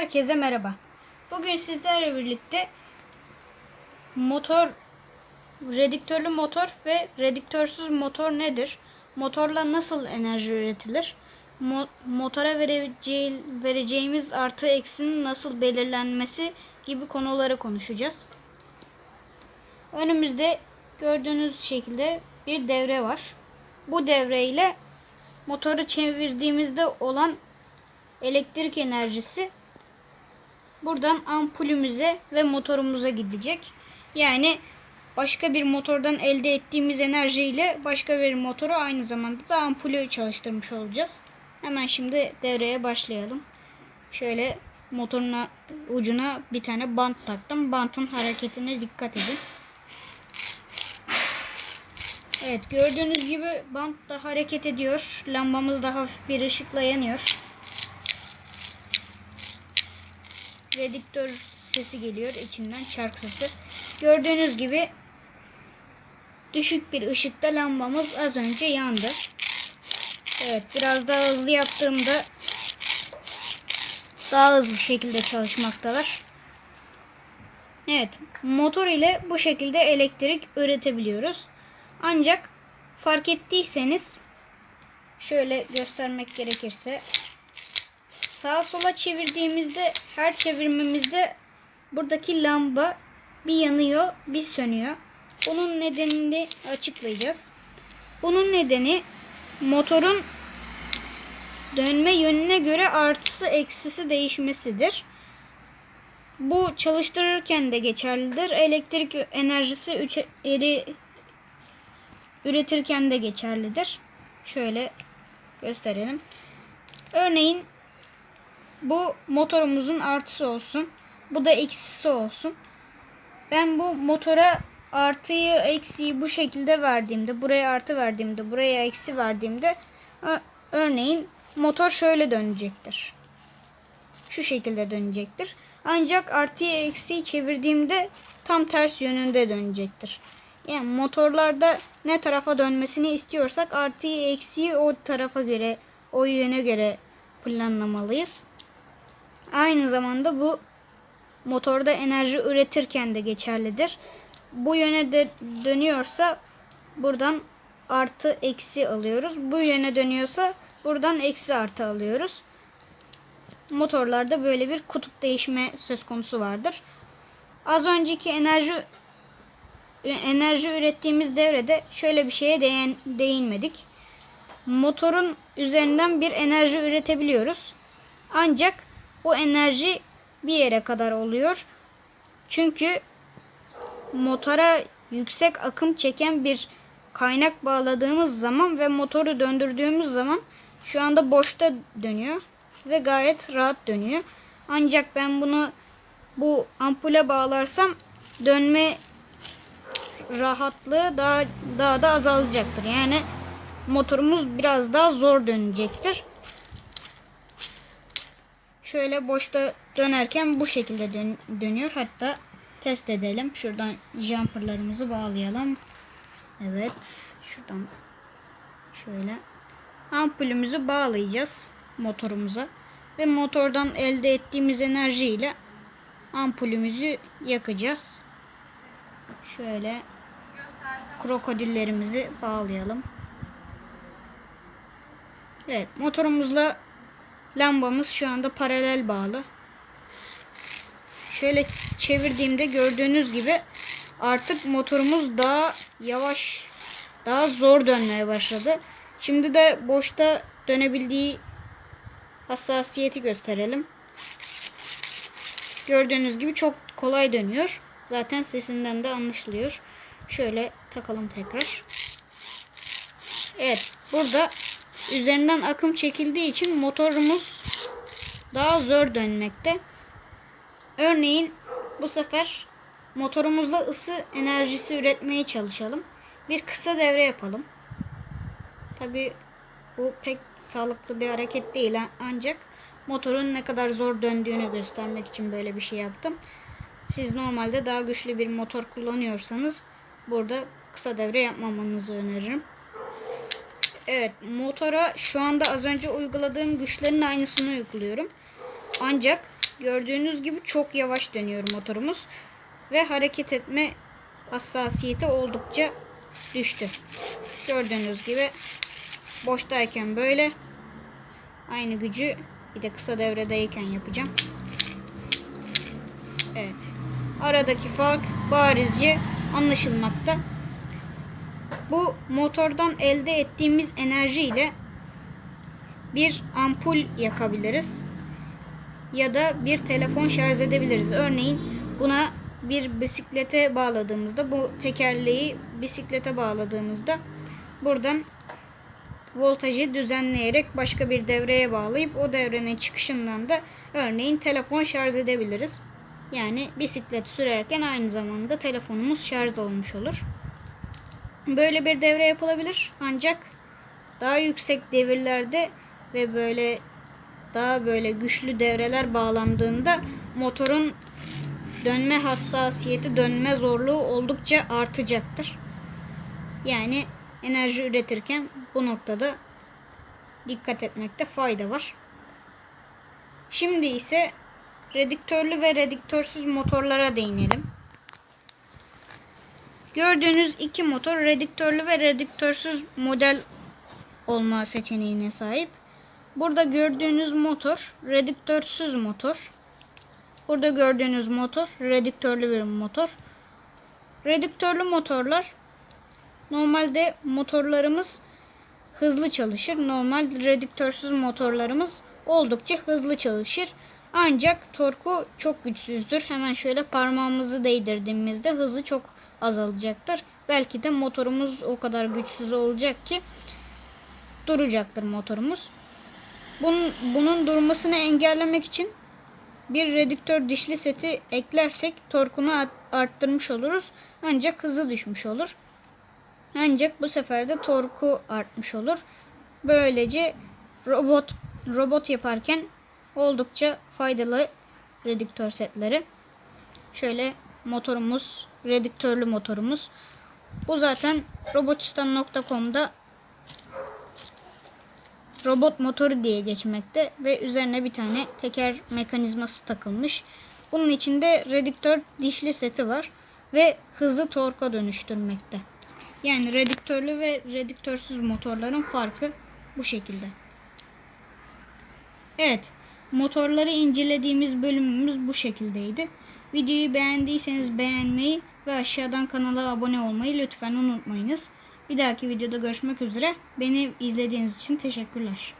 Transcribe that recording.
Herkese merhaba. Bugün sizlerle birlikte motor, redüktörlü motor ve redüktörsüz motor nedir? Motorla nasıl enerji üretilir? Mo- motora vereceği, vereceğimiz artı eksinin nasıl belirlenmesi gibi konuları konuşacağız. Önümüzde gördüğünüz şekilde bir devre var. Bu devre ile motoru çevirdiğimizde olan elektrik enerjisi buradan ampulümüze ve motorumuza gidecek. Yani başka bir motordan elde ettiğimiz enerjiyle başka bir motoru aynı zamanda da ampulü çalıştırmış olacağız. Hemen şimdi devreye başlayalım. Şöyle motorun ucuna bir tane bant taktım. Bantın hareketine dikkat edin. Evet gördüğünüz gibi bant da hareket ediyor. Lambamız da hafif bir ışıkla yanıyor. Redüktör sesi geliyor içinden çark sesi. Gördüğünüz gibi düşük bir ışıkta lambamız az önce yandı. Evet biraz daha hızlı yaptığımda daha hızlı şekilde çalışmaktalar. Evet motor ile bu şekilde elektrik üretebiliyoruz. Ancak fark ettiyseniz şöyle göstermek gerekirse sağa sola çevirdiğimizde her çevirmemizde buradaki lamba bir yanıyor bir sönüyor. Bunun nedenini açıklayacağız. Bunun nedeni motorun dönme yönüne göre artısı eksisi değişmesidir. Bu çalıştırırken de geçerlidir. Elektrik enerjisi eri, üretirken de geçerlidir. Şöyle gösterelim. Örneğin bu motorumuzun artısı olsun. Bu da eksisi olsun. Ben bu motora artıyı eksiği bu şekilde verdiğimde, buraya artı verdiğimde, buraya eksi verdiğimde örneğin motor şöyle dönecektir. Şu şekilde dönecektir. Ancak artıyı eksiği çevirdiğimde tam ters yönünde dönecektir. Yani motorlarda ne tarafa dönmesini istiyorsak artıyı eksiği o tarafa göre, o yöne göre planlamalıyız. Aynı zamanda bu motorda enerji üretirken de geçerlidir. Bu yöne de dönüyorsa buradan artı eksi alıyoruz. Bu yöne dönüyorsa buradan eksi artı alıyoruz. Motorlarda böyle bir kutup değişme söz konusu vardır. Az önceki enerji enerji ürettiğimiz devrede şöyle bir şeye değin, değinmedik. Motorun üzerinden bir enerji üretebiliyoruz. Ancak bu enerji bir yere kadar oluyor. Çünkü motora yüksek akım çeken bir kaynak bağladığımız zaman ve motoru döndürdüğümüz zaman şu anda boşta dönüyor ve gayet rahat dönüyor. Ancak ben bunu bu ampule bağlarsam dönme rahatlığı daha daha da azalacaktır. Yani motorumuz biraz daha zor dönecektir. Şöyle boşta dönerken bu şekilde dön dönüyor. Hatta test edelim. Şuradan jumperlarımızı bağlayalım. Evet. Şuradan şöyle ampulümüzü bağlayacağız motorumuza ve motordan elde ettiğimiz enerjiyle ampulümüzü yakacağız. Şöyle krokodillerimizi bağlayalım. Evet motorumuzla lambamız şu anda paralel bağlı. Şöyle çevirdiğimde gördüğünüz gibi artık motorumuz daha yavaş daha zor dönmeye başladı. Şimdi de boşta dönebildiği hassasiyeti gösterelim. Gördüğünüz gibi çok kolay dönüyor. Zaten sesinden de anlaşılıyor. Şöyle takalım tekrar. Evet burada üzerinden akım çekildiği için motorumuz daha zor dönmekte. Örneğin bu sefer motorumuzla ısı enerjisi üretmeye çalışalım. Bir kısa devre yapalım. Tabi bu pek sağlıklı bir hareket değil ancak motorun ne kadar zor döndüğünü göstermek için böyle bir şey yaptım. Siz normalde daha güçlü bir motor kullanıyorsanız burada kısa devre yapmamanızı öneririm. Evet motora şu anda az önce uyguladığım güçlerin aynısını uyguluyorum. Ancak Gördüğünüz gibi çok yavaş dönüyor motorumuz. Ve hareket etme hassasiyeti oldukça düştü. Gördüğünüz gibi boştayken böyle aynı gücü bir de kısa devredeyken yapacağım. Evet. Aradaki fark barizce anlaşılmakta. Bu motordan elde ettiğimiz enerjiyle bir ampul yakabiliriz. Ya da bir telefon şarj edebiliriz. Örneğin buna bir bisiklete bağladığımızda bu tekerleği bisiklete bağladığımızda buradan voltajı düzenleyerek başka bir devreye bağlayıp o devrenin çıkışından da örneğin telefon şarj edebiliriz. Yani bisiklet sürerken aynı zamanda telefonumuz şarj olmuş olur. Böyle bir devre yapılabilir ancak daha yüksek devirlerde ve böyle daha böyle güçlü devreler bağlandığında motorun dönme hassasiyeti, dönme zorluğu oldukça artacaktır. Yani enerji üretirken bu noktada dikkat etmekte fayda var. Şimdi ise redüktörlü ve redüktörsüz motorlara değinelim. Gördüğünüz iki motor redüktörlü ve redüktörsüz model olma seçeneğine sahip. Burada gördüğünüz motor redüktörsüz motor. Burada gördüğünüz motor redüktörlü bir motor. Redüktörlü motorlar normalde motorlarımız hızlı çalışır. Normal redüktörsüz motorlarımız oldukça hızlı çalışır. Ancak torku çok güçsüzdür. Hemen şöyle parmağımızı değdirdiğimizde hızı çok azalacaktır. Belki de motorumuz o kadar güçsüz olacak ki duracaktır motorumuz. Bunun, bunun durmasını engellemek için bir redüktör dişli seti eklersek torkunu arttırmış oluruz. Ancak hızı düşmüş olur. Ancak bu sefer de torku artmış olur. Böylece robot robot yaparken oldukça faydalı redüktör setleri. Şöyle motorumuz, redüktörlü motorumuz. Bu zaten robotistan.com'da robot motoru diye geçmekte ve üzerine bir tane teker mekanizması takılmış. Bunun içinde redüktör dişli seti var ve hızı torka dönüştürmekte. Yani redüktörlü ve redüktörsüz motorların farkı bu şekilde. Evet, motorları incelediğimiz bölümümüz bu şekildeydi. Videoyu beğendiyseniz beğenmeyi ve aşağıdan kanala abone olmayı lütfen unutmayınız. Bir dahaki videoda görüşmek üzere. Beni izlediğiniz için teşekkürler.